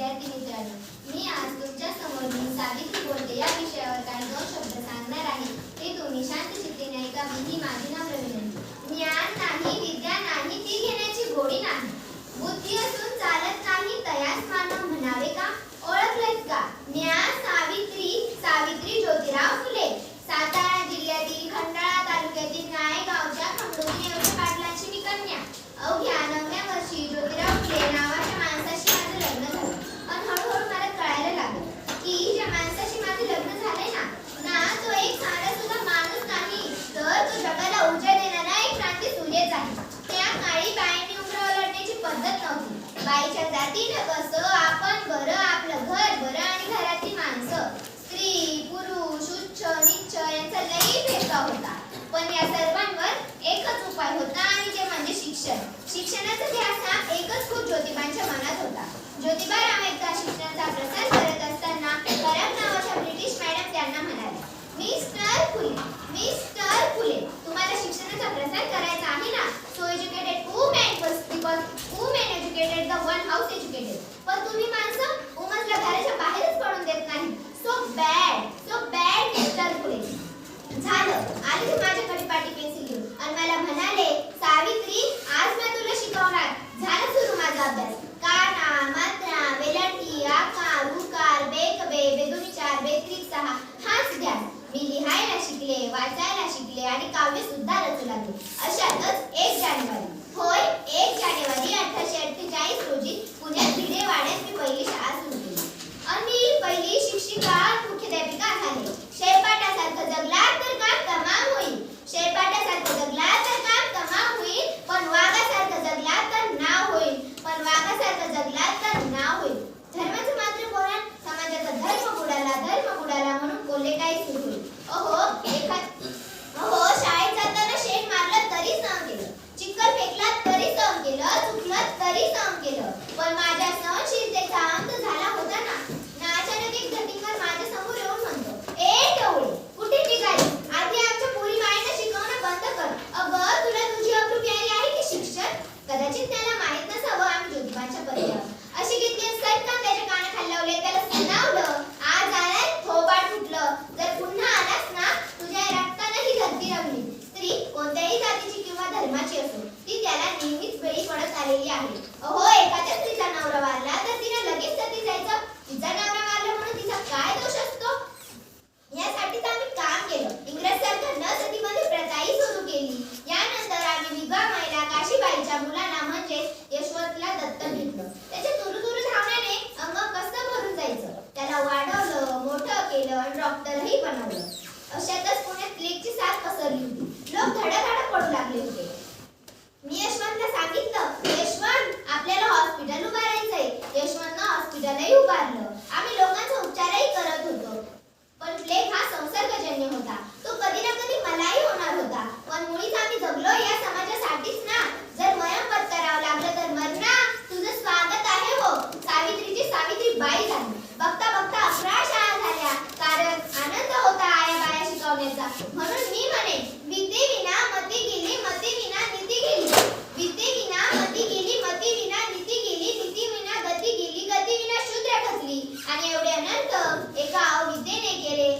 विद्यार्थी मित्रांनो मी आज तुमच्यासमोर सावित्री बोलते. या विषयावर पण तुम्ही माणसं घराच्या बाहेरच पडून देत नाही. सो बॅड सो बॅड झालं. आले ते माझ्याकडे पाटी पेन्सिल घेऊन आणि मला म्हणाले सावित्री आज मी तुला शिकवणार. झालं सुरू माझा अभ्यास. काना मात्रा वेलांटी आकार उकार बेदुनी चार बेत्रिक सहा. हाच ध्यान मी लिहायला शिकले वाचायला शिकले आणि काव्य सुद्धा रचू लागले. अशातच एक जानेवारी. होय एक जानेवारी अठराशे कदाचित त्याला माहीत नसावं आम्ही ज्योतिबांच्या पर्यावर अशी घेतली का त्याच्या कानाखाली लावले त्याला सुनावलं. आज आलाय थोबाड फुटलं. जर पुन्हा आलास ना तुझ्या रक्तानं ही धरती रमली. स्त्री कोणत्याही जातीची किंवा धर्माची असो ती त्याला नेहमीच बळी पडत आलेली आहे. अहो एखाद्या स्त्रीचा नवरा वारला तर तिने लगेच सती जायचं तिचा नवरा वारला म्हणून तिचा काय दोष यशवंतनं उभारलं. आम्ही लोकांचा उपचारही करत होतो. पण प्लेग हा संसर्गजन्य होता. अनर्थ एका अविद्येने केले.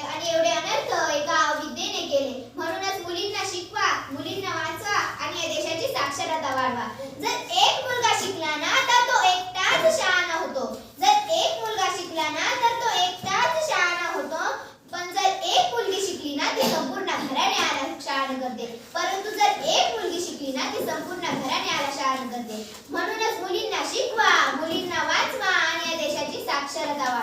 आणि एवढे अनर्थ एका अविद्येने केले. म्हणूनच मुलींना शिकवा मुलींना वाचवा आणि या देशाची साक्षरता वाढवा. जर एक मुलगा शिकला ना तर तो एकटाच शहाणा होतो. जर एक मुलगा शिकला ना तर तो एकटाच शहाणा होतो. पण जर एक मुलगी शिकली ना ती संपूर्ण घराने आला शहाण करते. परंतु जर एक मुलगी शिकली ना ती संपूर्ण घराने आला शहाण करते. म्हणूनच मुलींना शिकवा मुलींना वाचवा आणि या देशाची साक्षरता वाढवा.